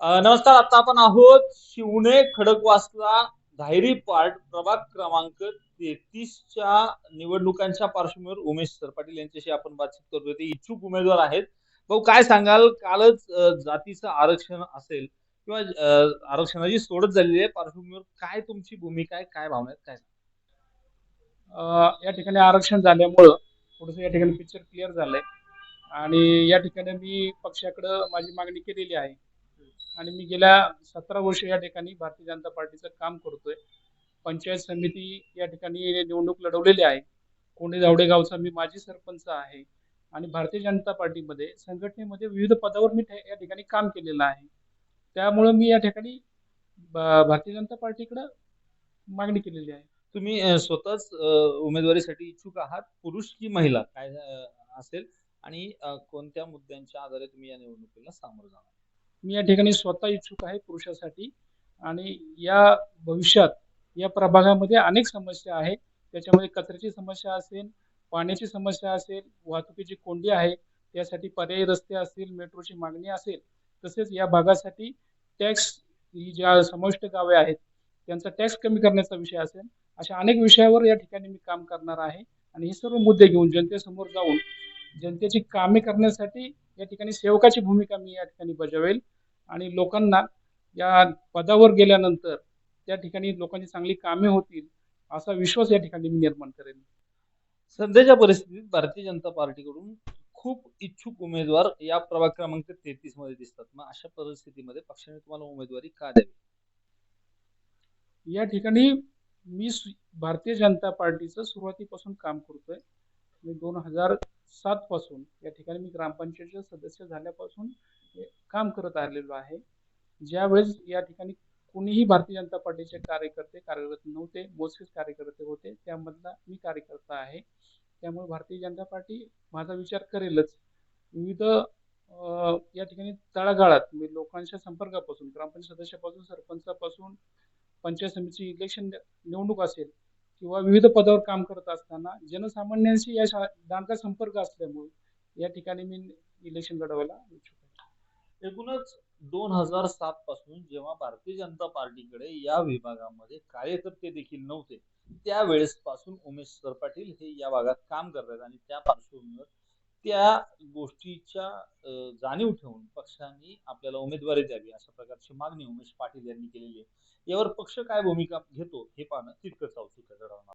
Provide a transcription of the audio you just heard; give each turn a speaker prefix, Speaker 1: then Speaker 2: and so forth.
Speaker 1: नमस्कार आता आपण आहोत शिवणे खडकवासला धायरी पार्ट प्रभाग क्रमांक तेहतीसच्या निवडणुकांच्या पार्श्वभूमीवर उमेश सर पाटील यांच्याशी आपण बातचीत करतोय ते इच्छुक उमेदवार आहेत. भाऊ काय सांगाल? कालच जातीचं आरक्षण असेल किंवा आरक्षणाची सोडत झालेली आहे. पार्श्वभूमीवर काय तुमची भूमिका आहे? काय भावना आहेत? काय
Speaker 2: या ठिकाणी आरक्षण झाल्यामुळं थोडंसं या ठिकाणी पिक्चर क्लिअर झालंय. आणि या ठिकाणी मी पक्षाकडं माझी मागणी केलेली आहे. आणि मी गेल्या सतरा वर्ष या ठिकाणी भारतीय जनता पार्टीचं काम करतोय. पंचायत समिती या ठिकाणी निवडणूक लढवलेली आहे. कोंडे जावडेगावचा मी माजी सरपंच आहे. आणि भारतीय जनता पार्टीमध्ये संघटनेमध्ये विविध पदावर मी या ठिकाणी काम केलेलं आहे. त्यामुळं मी या ठिकाणी भारतीय जनता पार्टीकडं मागणी केलेली आहे.
Speaker 1: तुम्ही स्वतःच उमेदवारीसाठी इच्छुक आहात? पुरुष की महिला? काय असेल? आणि कोणत्या मुद्द्यांच्या आधारे तुम्ही या निवडणुकीला सामोरं जाणार?
Speaker 2: मी या ठिकाणी स्वतः इच्छुक आहे पुरुषासाठी. आणि या भविष्यात या प्रभागामध्ये अनेक समस्या आहे. त्याच्यामध्ये कचऱ्याची समस्या असेल पाण्याची समस्या असेल वाहतुकीची कोंडी आहे त्यासाठी पर्यायी रस्ते असतील मेट्रोची मागणी असेल तसेच या भागासाठी टॅक्स ही ज्या समाविष्ट गावे आहेत त्यांचा टॅक्स कमी करण्याचा विषय असेल अशा अनेक विषयावर या ठिकाणी मी काम करणार आहे. आणि हे सर्व मुद्दे घेऊन जनतेसमोर जाऊन जनतेची कामे करण्यासाठी या ठिकाणी सेवकाची भूमिका मी या ठिकाणी बजावेल. आणि लोकांना या पदावर गेल्यानंतर त्या ठिकाणी लोकांची चांगली कामे होतील असा विश्वास या ठिकाणी मी निर्माण करेन.
Speaker 1: सध्याच्या परिस्थितीत भारतीय जनता पार्टीकडून खूप इच्छुक उमेदवार या प्रभाग क्रमांक तेहतीसमध्ये दिसतात. मग अशा परिस्थितीमध्ये पक्षाने तुम्हाला उमेदवारी का द्यावी?
Speaker 2: या ठिकाणी मी भारतीय जनता पार्टीचं सुरुवातीपासून काम करतोय. मी दोन हजार सात पासून या ठिकाणी मी ग्रामपंचायतचे सदस्य झाल्यापासून काम करत आलेलो आहे. ज्यावेळेस या ठिकाणी कोणीही भारतीय जनता पार्टीचे कार्यकर्ते कार्यरत नव्हते मोजकेच कार्यकर्ते होते त्यामधला मी कार्यकर्ता आहे. त्यामुळे भारतीय जनता पार्टी माझा विचार करेलच. विविध या ठिकाणी तळागाळात मी लोकांच्या संपर्कापासून ग्रामपंचायत सदस्यापासून सरपंचापासून पंचायत समितीची इलेक्शन निवडणूक असेल किंवा विविध पदावर काम करत असताना जनसामान्यांशी या शा- दांडका संपर्क असल्यामुळे या ठिकाणी मी इलेक्शन लढवायला इच्छुक आहे.
Speaker 1: एकूणच दोन हजार सात पासून जेव्हा भारतीय जनता पार्टीकडे या विभागामध्ये कार्यकर्ते देखील नव्हते त्यावेळेस पासून उमेश सर पाटील हे या भागात काम करतात आणि त्या पार्श्वभूमीवर त्या गोष्टीच्या जाणीव ठेवून पक्षांनी आपल्याला उमेदवारी द्यावी अशा प्रकारची मागणी उमेश पाटील यांनी केलेली आहे. यावर पक्ष काय भूमिका घेतो हे पाहणं तितकंच औत्सुक्याचं राहणार